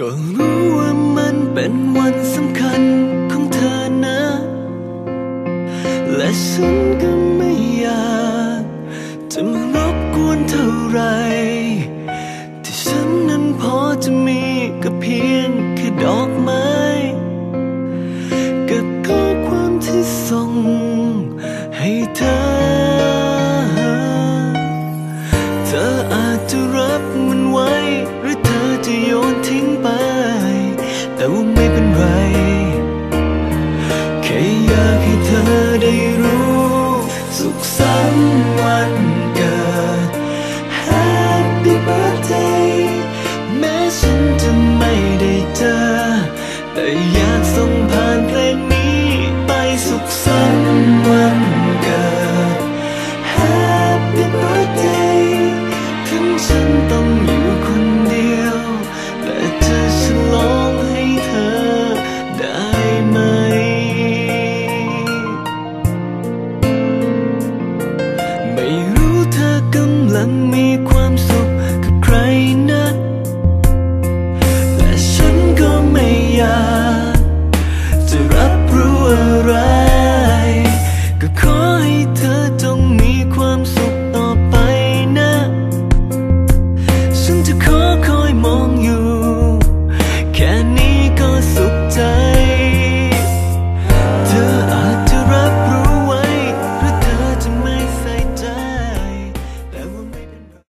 ก็รู้ว่ามันเป็นวันสำคัญของเธอนะ และฉันก็ไม่อยากจะมารบกวนเท่าไร ที่ฉันนั้นพอจะมีก็เพียงแค่ดอก ไม่เป็นไร แค่อยากให้เธอได้รู้ สุขสันต์วันเกิด Happy Birthday แม้ฉันจะไม่ได้เจอังมีความสุข